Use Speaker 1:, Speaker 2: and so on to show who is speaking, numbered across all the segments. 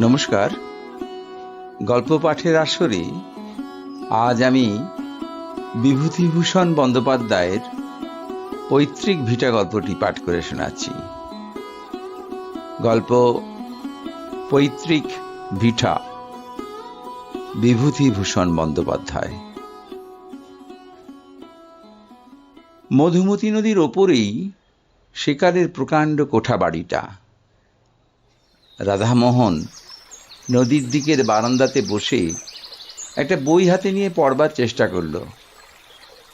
Speaker 1: নমস্কার। গল্প পাঠের আসরে আজ আমি বিভূতিভূষণ বন্দ্যোপাধ্যায়ের পৈতৃক ভিটা গল্পটি পাঠ করে শোনাচ্ছি। গল্প পৈতৃক ভিটা, বিভূতিভূষণ বন্দ্যোপাধ্যায়। মধুমতি নদীর ওপরেই সেকালের প্রকাণ্ড কোঠা বাড়িটা রাধামোহন নদীর দিকের বারান্দাতে বসে একটা বই হাতে নিয়ে পড়বার চেষ্টা করল।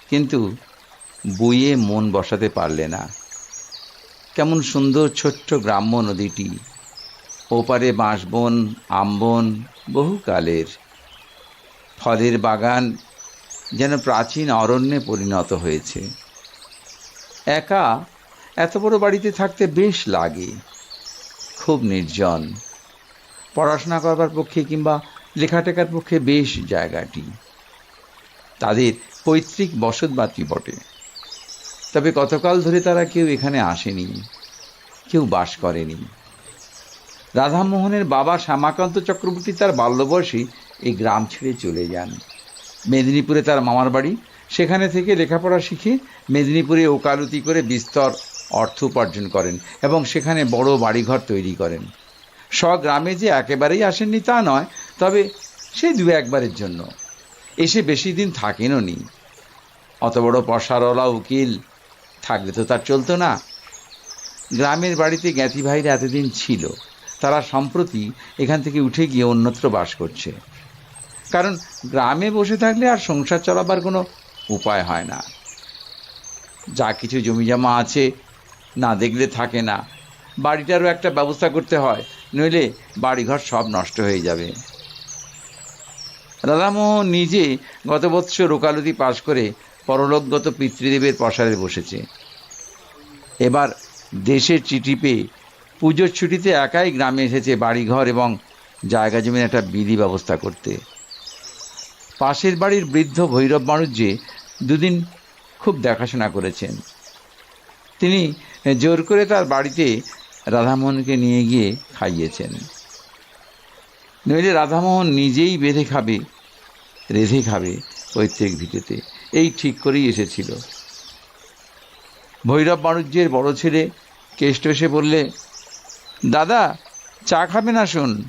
Speaker 1: কিন্তু বইয়ে মন বসাতে পারলে না। কেমন সুন্দর ছোট্ট গ্রাম্য নদীটি, ওপারে বাঁশবন, আমবন বহুকালের ফলের বাগান যেন প্রাচীন অরণ্যে পরিণত হয়েছে। একা এত বড় বাড়িতে থাকতে বেশ লাগে। খুব নির্জন। পড়াশোনা করবার পক্ষে কিংবা লেখাটেখার পক্ষে বেশ জায়গাটি। তাদের পৈতৃক বসতবাতি বটে। তবে কতকাল ধরে তারা কেউ এখানে আসেনি, কেউ বাস করেনি। রাধামোহনের বাবা শ্যামাকান্ত চক্রবর্তী তার বাল্যবয়সে এই গ্রাম ছেড়ে চলে যান। মেদিনীপুরে তার মামার বাড়ি। সেখানে থেকে লেখাপড়া শিখে মেদিনীপুরে ওকালতি করে বিস্তর অর্থ উপার্জন করেন এবং সেখানে বড় বাড়িঘর তৈরি করেন। স্বগ্রামে যে একেবারেই আসেননি তা নয়, তবে সে দু একবারের জন্য। এসে বেশি দিন থাকেনও নি। অত বড় পশারওয়ালা উকিল, থাকলে তো তার চলতো না। গ্রামের বাড়িতে জ্ঞাতি ভাইরা এতদিন ছিল, তারা সম্প্রতি এখান থেকে উঠে গিয়ে অন্যত্র বাস করছে। কারণ গ্রামে বসে থাকলে আর সংসার চলাবার কোনো উপায় হয় না। যা কিছু জমি জমা আছে না দেখলে থাকে না। বাড়িটারও একটা ব্যবস্থা করতে হয়, নইলে বাড়িঘর সব নষ্ট হয়ে যাবে। রাধামোহন নিজে গত বৎসর ওকালতি পাশ করে পরলোকগত পিতৃদেবের প্রসারে বসেছে। এবার দেশের চিঠি পেয়ে পুজোর ছুটিতে একাই গ্রামে এসেছে বাড়িঘর এবং জায়গা জমির একটা বিধি ব্যবস্থা করতে। পাশের বাড়ির বৃদ্ধ ভৈরব বাণিজ্যে দুদিন খুব দেখাশোনা করেছেন। তিনি জোর করে তার বাড়িতে রাধামোহনকে নিয়ে গিয়ে খাইয়েছেন। নইলে রাধামোহন নিজেই বেঁধে খাবে, রেধে খাবে পৈতৃক ভিটেতে, এই ঠিক করেই এসেছিল। ভৈরব বাণিজ্যের বড় ছেলে কেষ্ট এসে বললে, দাদা, চা খাবে না শোন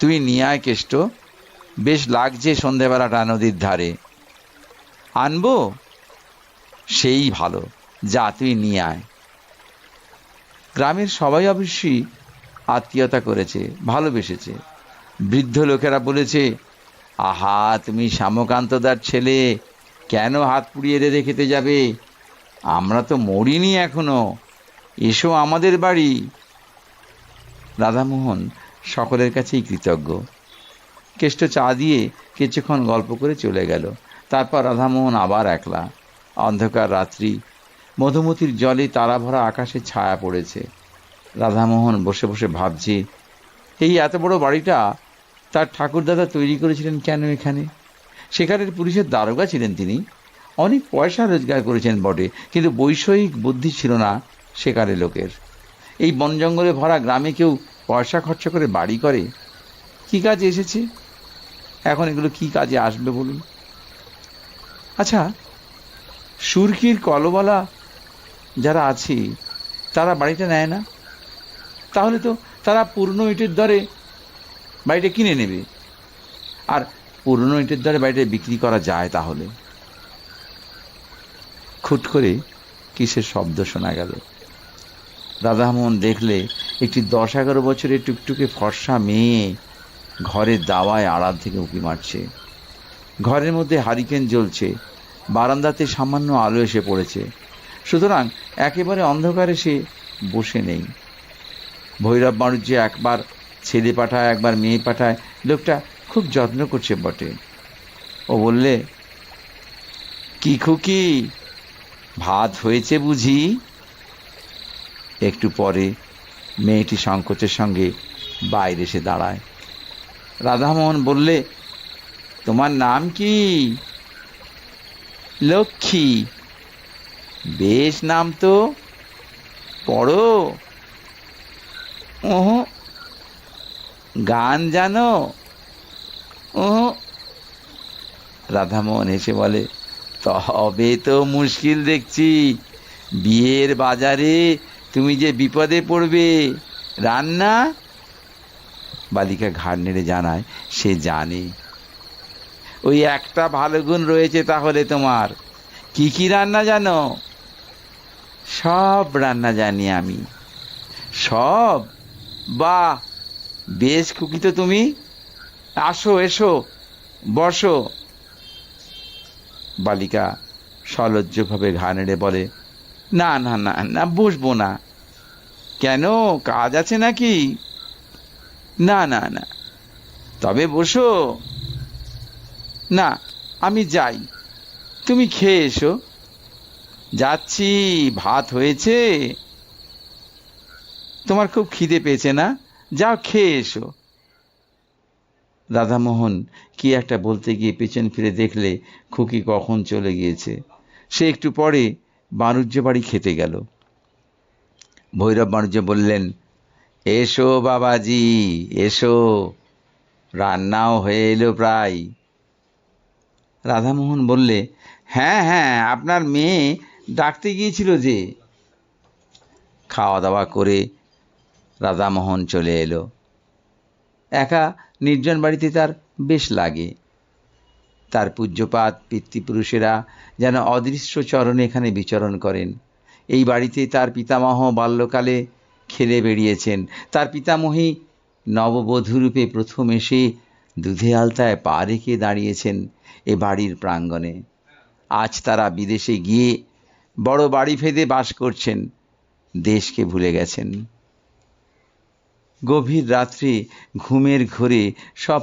Speaker 1: তুই নিয়ে আয় কেষ্ট, বেশ লাগছে সন্ধেবেলাটা নদীর ধারে। আনব? সেই ভালো। যা তুই নিয়ে আয়। গ্রামের সবাই অবশ্যই আত্মীয়তা করেছে, ভালোবেসেছে। বৃদ্ধ লোকেরা বলেছে, আহা, তুমি শ্যামকান্তদার ছেলে, কেন হাত পুড়িয়ে রেঁধে খেতে যাবে? আমরা তো মরিনি এখনও। এসো আমাদের বাড়ি। রাধামোহন সকলের কাছেই কৃতজ্ঞ। কেষ্ট চা দিয়ে কিছুক্ষণ গল্প করে চলে গেল। তারপর রাধামোহন আবার একলা। অন্ধকার রাত্রি মধুমতির জলে তারা ভরা আকাশে ছায়া পড়েছে। রাধামোহন বসে বসে ভাবছে, এই এত বড় বাড়িটা তার ঠাকুরদাদা তৈরি করেছিলেন কেন এখানে? সেখানের পুলিশের দারোগা ছিলেন তিনি। অনেক পয়সা রোজগার করেছেন বটে, কিন্তু বৈষয়িক বুদ্ধি ছিল না সেকালে লোকের। এই বন জঙ্গলে ভরা গ্রামে কেউ পয়সা খরচা করে বাড়ি করে? কি কাজে এসেছে? এখন এগুলো কি কাজে আসবে বলুন? আচ্ছা সুরকির কলবালা যারা আছে, তারা বাড়িটা নেয় না। তাহলে তো তারা পুরনো ইটের দরে বাড়িটা কিনে নেবে। আর পুরনো ইটের দরে বাড়িটা বিক্রি করা যায় তাহলে। খুট করে কিসের শব্দ শোনা গেল? রাধামোহন দেখলে একটি দশ এগারো বছরের টুকটুকে ফর্সা মেয়ে ঘরের দাওয়ায় আড়াল থেকে উঁকি মারছে। ঘরের মধ্যে হারিকেন জ্বলছে, বারান্দাতে সামান্য আলো এসে পড়েছে। সুতরাং একেবারে অন্ধকারে সে বসে নেই। ভৈরব বাণিজ্য একবার ছেলে পাঠায়, একবার মেয়ে পাঠায়, লোকটা খুব যত্ন করছে বটে। ও বললে, কি খুকি? ভাত হয়েছে বুঝি? একটু পরে মেয়েটি সংকোচের সঙ্গে বাইরে এসে দাঁড়ায়। রাধামোহন বললে, তোমার নাম কি? লক্ষ্মী। বেশ নাম তো। পড়ো। ওহ। গান জানো? ও রাধামোহন হেসে বলে, তবে তো মুশকিল দেখছি। বিয়ের বাজারে তুমি যে বিপদে পড়বে, রান্না? বালিকা ঘাড় নেড়ে জানায়, সে জানে। ওই একটা ভালো গুণ রয়েছে তাহলে তোমার। কি কি রান্না জানো? সব রান্না জানি আমি। সব? বা বেশ খুকি তো তুমি। আসো, এসো, বসো। বালিকা সলজ্জভাবে ঘা নেড়ে বলে, না না না না, বসবো না। কেন, কাজ আছে নাকি? না না না। তবে বসো। না, আমি যাই। তুমি খেয়ে এসো। যাচ্ছি, ভাত হয়েছে। তোমার খুব খিদে পেয়েছে না? যাও, খেয়ে এসো। রাধামোহন কি একটা বলতে গিয়ে পেছন ফিরে দেখলে খুকি কখন চলে গিয়েছে। সে একটু পরে বাণুজ্য বাড়ি খেতে গেল। ভৈরব বাণুজ্য বললেন, এসো বাবাজি, এসো। রান্নাও হয়ে এলো প্রায়। রাধামোহন বললে হ্যাঁ হ্যাঁ আপনার মেয়ে ডাকতে গিয়েছিল যে খাওয়া দাওয়া করে রাধামোহন চলে এলো। একা নির্জন বাড়িতে তার বেশ লাগে। তার পূজ্যপাত পিতৃপুরুষেরা যেন অদৃশ্য চরণে এখানে বিচরণ করেন। এই বাড়িতে তার পিতামহ বাল্যকালে খেলে বেরিয়েছেন তার পিতামহী নববধূরূপে প্রথম এসে দুধে আলতায় পা রেখে দাঁড়িয়েছেন এ বাড়ির প্রাঙ্গণে। আজ তারা বিদেশে গিয়ে বড় বাড়ি ফেদে বাস করছেন, দেশকে ভুলে গেছেন। গভীর রাত্রে ঘুমের ঘোরে সব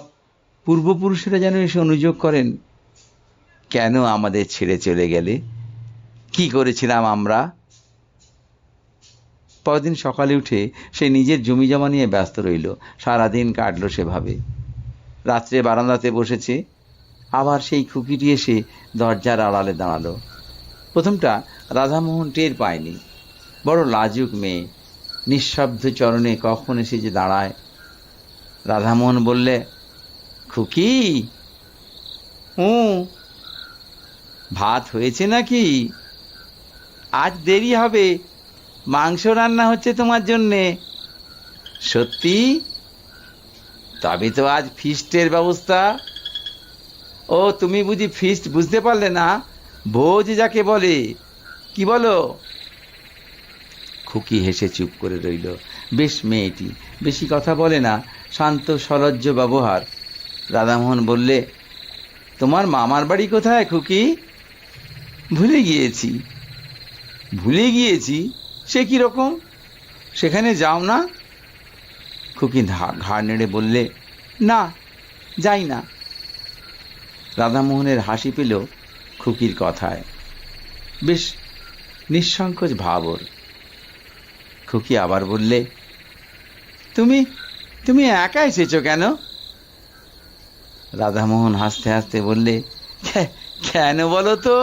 Speaker 1: পূর্বপুরুষেরা যেন এসে অনুযোগ করেন, কেন আমাদের ছেড়ে চলে গেলে? কি করেছিলাম আমরা? পরদিন সকালে উঠে সে নিজের জমি জমা নিয়ে ব্যস্ত রইল, সারাদিন কাটলো সেভাবে। রাত্রে বারান্দাতে বসেছে, আবার সেই খুকিটি এসে দরজার আড়ালে দাঁড়াল। প্রথমটা রাধামোহন টের পায়নি। বড় লাজুক মেয়ে, নিঃশব্দ চরণে কখন এসে যে দাঁড়ায়। রাধামোহন বললে, খুকি, হুঁ, ভাত হয়েছে নাকি? আজ দেরি হবে, মাংস রান্না হচ্ছে তোমার জন্যে। সত্যি? তবে তো আজ ফিস্টের ব্যবস্থা। ও, তুমি বুঝি ফিস্ট বুঝতে পারলে না? ভোজ যাকে বলে। কি বলো? খুকি হেসে চুপ করে রইল। বেশ মেয়েটি, বেশি কথা বলে না, শান্ত সলজ্জ ব্যবহার। রাধামোহন বললে, তোমার মামার বাড়ি কোথায় খুকি? ভুলে গিয়েছি। ভুলে গিয়েছি? সে কি রকম? সেখানে যাও না? খুকি ঘাড় নেড়ে বললে, না, যাই না। রাধামোহনের হাসি পেল খুকির কথায়। বেশ নিঃসংকোচ ভাব ওর খুকি আবার বললে, তুমি তুমি একা এসেছ কেন? রাধামোহন হাসতে হাসতে বললে কেন বলো তো?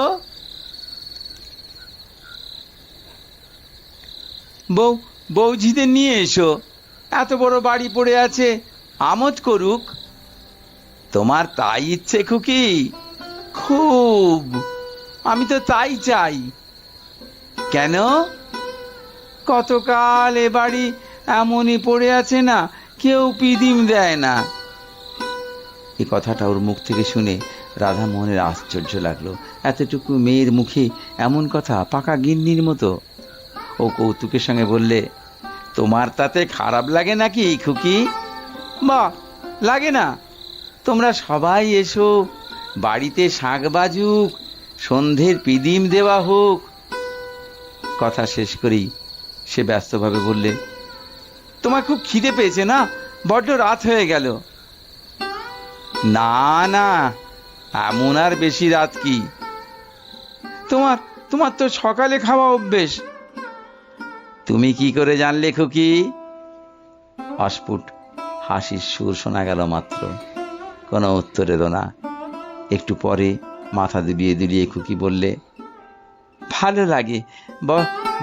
Speaker 1: বউ বৌঝিদের নিয়ে এসো। এত বড় বাড়ি পড়ে আছে, আমোদ করুক। তোমার তাই ইচ্ছে খুকি? খুব। আমি তো তাই চাই। কেন? কতকাল এ বাড়ি এমনই পড়ে আছে না, কেউ পিদিম দেয় না। এ কথাটা ওর মুখ থেকে শুনে রাধামোহনের আশ্চর্য লাগল। এতটুকু মেয়ের মুখে এমন কথা পাকা গিন্নির মতো। ও কৌতুকের সঙ্গে বললে, তোমার তাতে খারাপ লাগে নাকি খুকি? বা লাগে না। তোমরা সবাই এসো। বাড়িতে শাঁখ বাজুক, সন্ধ্যের পিদিম দেওয়া হোক। কথা শেষ করেই সে ব্যস্তভাবে বললে, তোমার খুব খিদে পেয়েছে না? বড্ড রাত হয়ে গেল। না না, এমন আর বেশি রাত কি? তোমার তোমার তো সকালে খাওয়া অভ্যেস। তুমি কি করে জানলে খুকি? অস্ফুট হাসির সুর শোনা গেল মাত্র। কোনো উত্তর এলো না। একটু পরে মাথা দুলিয়ে দুলিয়ে খুকি বললে, ভালো লাগে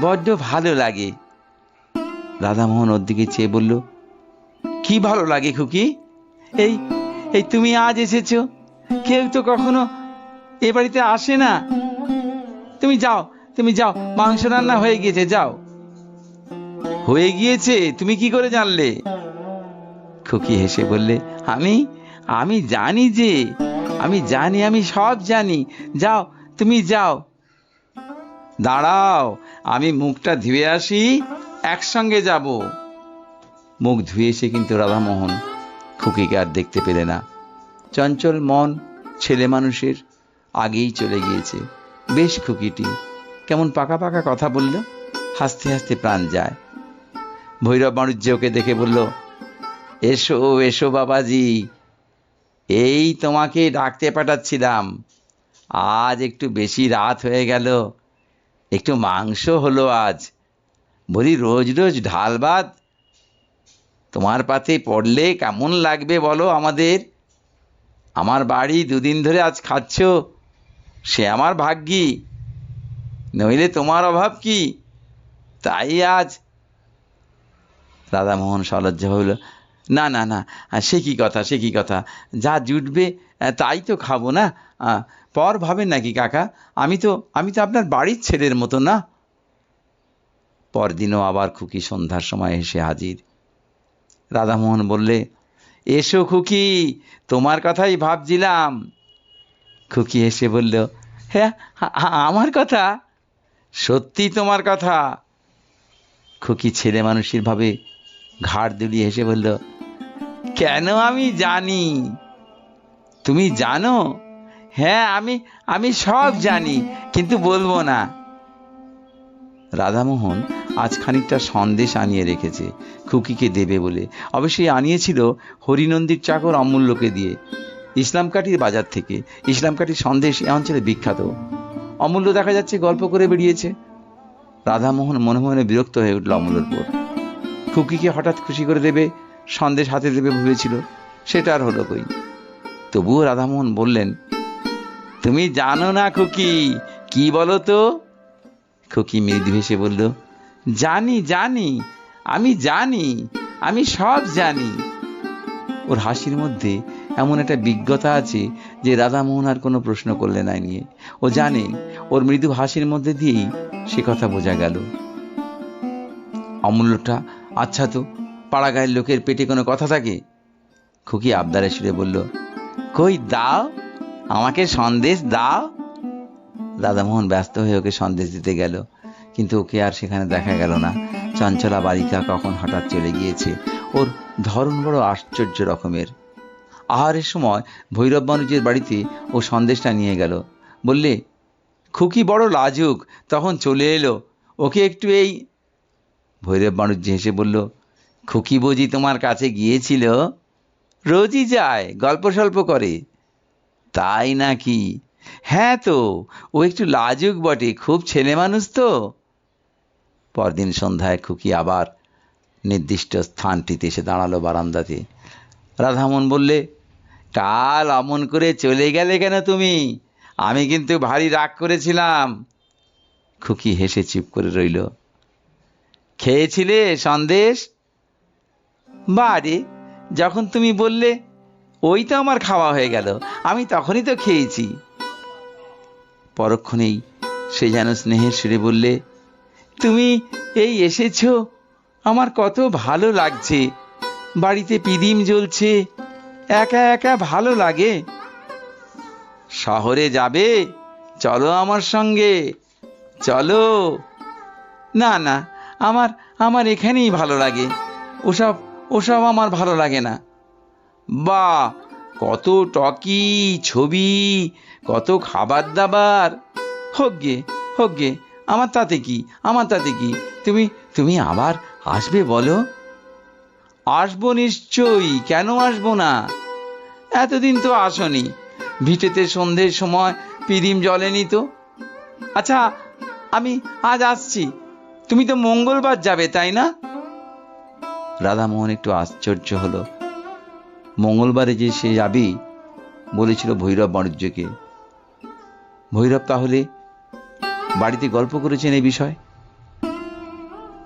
Speaker 1: বড্ড ভালো লাগে। রাধামোহন ওর দিকে চেয়ে বলল, কি ভালো লাগে খুকি? এই এই তুমি আজ এসেছ, কেউ তো কখনো এ বাড়িতে আসে না। তুমি যাও তুমি যাও, মাংস রান্না হয়ে গিয়েছে, যাও। হয়ে গিয়েছে? তুমি কি করে জানলে? খুকি হেসে বললে, আমি আমি জানি যে আমি জানি, আমি সব জানি। যাও, তুমি যাও। দাঁড়াও, আমি মুখটা ধুয়ে আসি, একসঙ্গে যাব। মুখ ধুয়ে এসে কিন্তু রাধামোহন খুকিকে আর দেখতে পেলে না। চঞ্চল মন, ছেলে মানুষের, আগেই চলে গিয়েছে। বেশ খুকিটি, কেমন পাকা পাকা কথা বলল, হাসতে হাসতে প্রাণ যায়। ভৈরব বাণিজ্য ওকে দেখে বলল, এসো এসো বাবাজি এই তোমাকে ডাকতে পাঠাচ্ছিলাম। আজ একটু বেশি রাত হয়ে গেল। একটু মাংস হলো আজ। বলি, রোজ রোজ ঢাল ভাত? তোমার পাতে পড়লে কেমন লাগবে বলো আমাদের? আমার বাড়ি দুদিন ধরে আজ খাচ্ছ, সে আমার ভাগ্যি। নইলে তোমার অভাব কি? তাই আজ। রাধামোহন সলজ্জ হইল। না না না সে কি কথা, সে কি কথা? যা জুটবে তাই তো খাব না? পর ভাবেন নাকি কাকা? আমি তো আমি তো আপনার বাড়ির ছেলের মতো না। পরদিনও আবার খুকি সন্ধ্যার সময় এসে হাজির। রাধামোহন বললে, এসো খুকি, তোমার কথাই ভাবছিলাম। খুকি এসে বলল হ্যাঁ আমার কথা? সত্যি তোমার কথা? খুকি ছেলে মানুষের ভাবে ঘাড় দুলিয়ে হেসে বলল, কেন আমি জানি? তুমি জানো? হ্যাঁ আমি আমি সব জানি, কিন্তু বলব না। রাধামোহন আজ খানিকটা সন্দেশ আনিয়ে রেখেছে, খুকিকে দেবে বলে। অবশ্যই আনিয়েছিল হরিনন্দীর চাকর অমূল্যকে দিয়ে। ইসলামকাঠির বাজার থেকে ইসলামকাঠির সন্দেশ এ অঞ্চলে বিখ্যাত। অমূল্য দেখা যাচ্ছে গল্প করে বেরিয়েছে রাধামোহন মনে মনে বিরক্ত হয়ে উঠল অমূল্যর পর খুকিকে হঠাৎ খুশি করে দেবে, সন্দেশ হাতে দেবে ভেবেছিল, সেটা আর হলো কই। তবুও রাধামোহন বললেন, তুমি জানো না খুকি, কি বলো তো? খুকি মৃদু হেসে বলল, জানি জানি, আমি জানি, আমি সব জানি। ওর হাসির মধ্যে এমন একটা বিজ্ঞতা আছে যে রাধামোহন আর কোনো প্রশ্ন করলে না নিয়ে। ও জানে, ওর মৃদু হাসির মধ্যে দিয়েই সে কথা বোঝা গেল। অমূল্যটা আচ্ছা তো পাড়া গায়ের লোকের পেটে কোনো কথা থাকে? খুকি আবদারে সুরে বলল, কই দাও, আমাকে সন্দেশ দাও। দাদামোহন ব্যস্ত হয়ে ওকে সন্দেশ দিতে গেল, কিন্তু ওকে আর সেখানে দেখা গেল না। চঞ্চলা বালিকা কখন হঠাৎ চলে গিয়েছে, ওর ধরন বড় আশ্চর্য রকমের। আহারের সময় ভৈরব মানুষের বাড়িতে ও সন্দেশটা নিয়ে গেল, বললে, খুকি বড় লাজুক, তখন চলে এলো, ওকে একটু এই ভৈরব বাণুজ্য হেসে বলল, খুকি বুঝি তোমার কাছে গিয়েছিল? রোজই যায়, গল্প সল্প করে। তাই নাকি? হ্যাঁ তো, ও একটু লাজুক বটে, খুব ছেলে মানুষ তো। পরদিন সন্ধ্যায় খুকি আবার নির্দিষ্ট স্থানটিতে এসে দাঁড়াল বারান্দাতে। রাধামন বললে, কাল অমন করে চলে গেলে কেন তুমি? আমি কিন্তু ভারী রাগ করেছিলাম। খুকি হেসে চুপ করে রইল। খেয়েছিলে সন্দেশ? বারে, যখন তুমি বললে, ওই তো আমার খাওয়া হয়ে গেল, আমি তখনই তো খেয়েছি। পরক্ষণেই সে যেন স্নেহের সুরে বললে, তুমি এই এসেছ, আমার কত ভালো লাগছে। বাড়িতে পিদিম জ্বলছে, একা একা ভালো লাগে। শহরে যাবে, চলো আমার সঙ্গে, চলো। না না আমার আমার এখানেই ভালো লাগে। ওসব ওসব আমার ভালো লাগে না। বা কত টকি ছবি, কত খাবার দাবার হোক গে হোক গে, আমার তাতে কি, আমার তাতে কি? তুমি তুমি আবার আসবে বলো? আসব নিশ্চয়ই, কেন আসব না? এতদিন তো আসনি। ভিটেতে সন্ধ্যের সময় পিদিম জলেনি তো। আচ্ছা আমি আজ আসছি। তুমি তো মঙ্গলবার যাবে, তাই না? রাধামোহন একটু আশ্চর্য হলো। মঙ্গলবারে যে সে যাবে, বলেছিল ভৈরব বাণিজ্যকে। ভৈরব তাহলে বাড়িতে গল্প করেছেন এই বিষয়?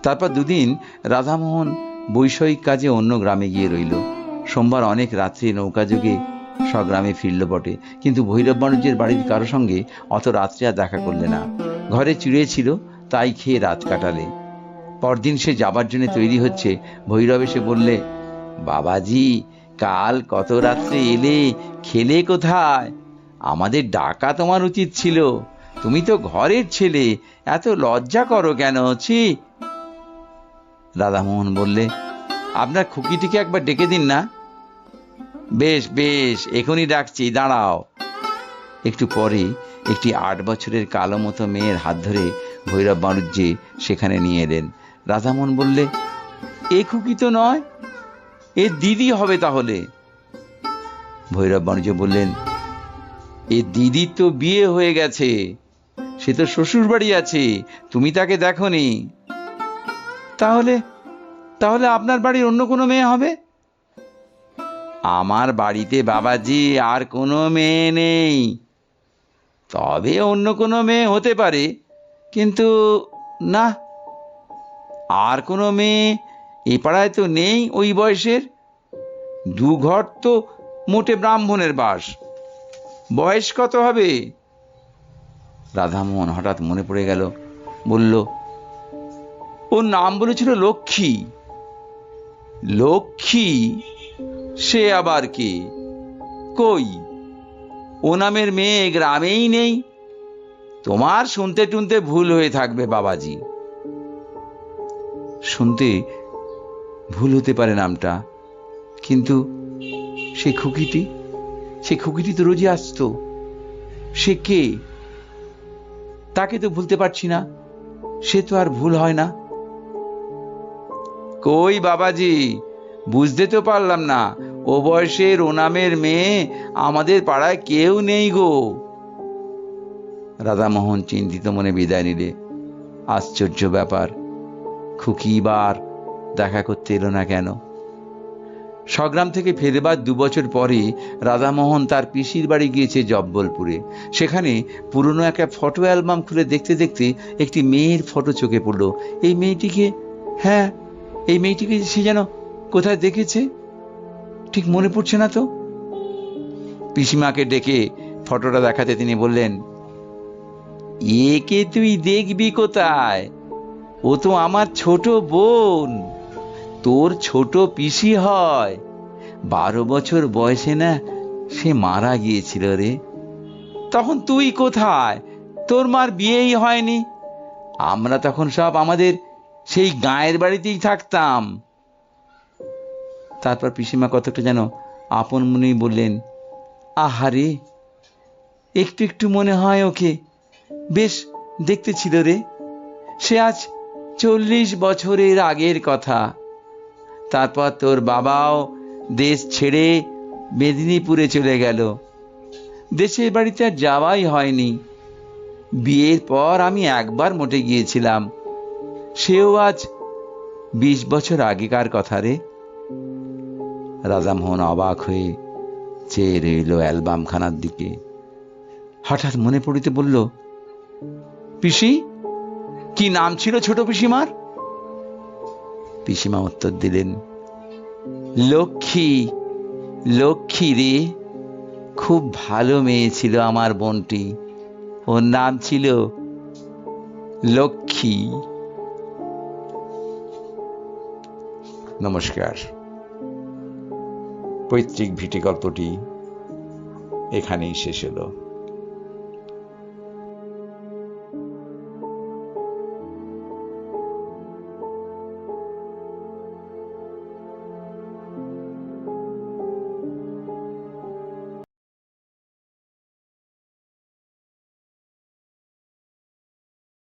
Speaker 1: তারপর দুদিন রাধামোহন বৈষয়িক কাজে অন্য গ্রামে গিয়ে রইল। সোমবার অনেক রাত্রে নৌকাযোগে স্বগ্রামে ফিরল বটে। কিন্তু ভৈরব বাণিজ্যের বাড়ির কারও সঙ্গে অত রাত্রে আর দেখা করলে না। ঘরে চিড়ে ছিল তাই খেয়ে রাত কাটালে। পরদিন সে যাবার জন্য তৈরি হচ্ছে। ভৈরব এসে বললে, বাবাজি, কাল কত রাত্রে এলে, খেলে কোথায়? আমাদের ডাকা তোমার উচিত ছিল। তুমি তো ঘরের ছেলে, এত লজ্জা করো কেন? ছি। রাধামোহন বললে, আপনার খুকিটিকে একবার ডেকে দিন না। বেশ বেশ, এখনই ডাকছি, দাঁড়াও। একটু পরে একটি আট বছরের কালো মতো মেয়ের হাত ধরে ভৈরব বাণিজ্যে সেখানে নিয়ে এলেন। রাধামোহন বললে, এ খুকি তো নয়, এ দিদি হবে তাহলে। ভৈরব বাণিজ্য বললেন, এ দিদির তো বিয়ে হয়ে গেছে, সে তো শ্বশুর বাড়ি আছে, তুমি তাকে দেখনি। তাহলে তাহলে আপনার বাড়ির অন্য কোনো মেয়ে হবে? আমার বাড়িতে বাবাজি আর কোনো মেয়ে নেই, তবে অন্য কোনো মেয়ে হতে পারে। কিন্তু না, আর কোনো মেয়ে এ পাড়ায় তো নেই ওই বয়সের। দু ঘর তো মোটে ব্রাহ্মণের বাস। বয়স কত হবে? রাধামোহন হঠাৎ মনে পড়ে গেল, বলল, ওর নাম বলেছিল লক্ষ্মী। লক্ষ্মী? সে আবার কে? কই? ও নামের মেয়ে গ্রামেই নেই। তোমার শুনতে টুনতে ভুল হয়ে থাকবে, বাবাজি। শুনতে ভুল হতে পারে নামটা, কিন্তু সে খুকিটি সে খুকিটি তো রোজই আসতো। সে কে? তাকে তো ভুলতে পারছি না। সে তো আর ভুল হয় না। কই বাবাজি? বুঝতে তো পারলাম না। ও বয়সের ও নামের মেয়ে আমাদের পাড়ায় কেউ নেই গো। রাধামোহন চিন্তিত মনে বিদায় নিলে। আশ্চর্য ব্যাপার, খুকি বার দেখা করতে এলো না কেন? স্বগ্রাম থেকে ফেরবার দু বছর পরে রাধামোহন তার পিসির বাড়ি গিয়েছে জব্বলপুরে। সেখানে পুরনো একটা ফটো অ্যালবাম খুলে দেখতে দেখতে একটি মেয়ের ফটো চোখে পড়ল। এই মেয়েটিকে হ্যাঁ এই মেয়েটিকে সে যেন কোথায় দেখেছে? ঠিক মনে পড়ছে না তো? পিসিমাকে ডেকে ফটোটা দেখাতে তিনি বললেন একে তুই দেখবি কোথায়? ও তো আমার ছোট বোন। তোর ছোট পিসি হয়। বারো বছর বয়সে না সে মারা গিয়েছিল রে। তখন তুই কোথায়? তোর মার বিয়েই হয়নি। আমরা তখন সব আমাদের সেই গায়ের বাড়িতেই থাকতাম। তারপর পিসিমা কতটা যেন আপন মনেই বললেন, আহারে, একটু একটু মনে হয় ওকে। বেশ দেখতে ছিল রে সে আজ চল্লিশ বছরের আগের কথা। তারপর তোর বাবাও দেশ ছেড়ে মেদিনীপুরে চলে গেল। দেশের বাড়িতে আর যাওয়াই হয়নি। বিয়ের পর আমি একবার মোটে গিয়েছিলাম। সেও আজ বিশ বছর আগেকার কথা রে। রাজামোহন অবাক হয়ে চেয়ে রইল অ্যালবামখানার দিকে। হঠাৎ মনে পড়িতে বলল পিসি? কি নাম ছিল ছোট পিসিমার? পিসিমা উত্তর দিলেন লক্ষ্মী লক্ষ্মী রে খুব ভালো মেয়ে ছিল আমার বোনটি। ওর নাম ছিল লক্ষ্মী। নমস্কার। পৈতৃক ভিটে গল্পটি এখানেই শেষ হলো।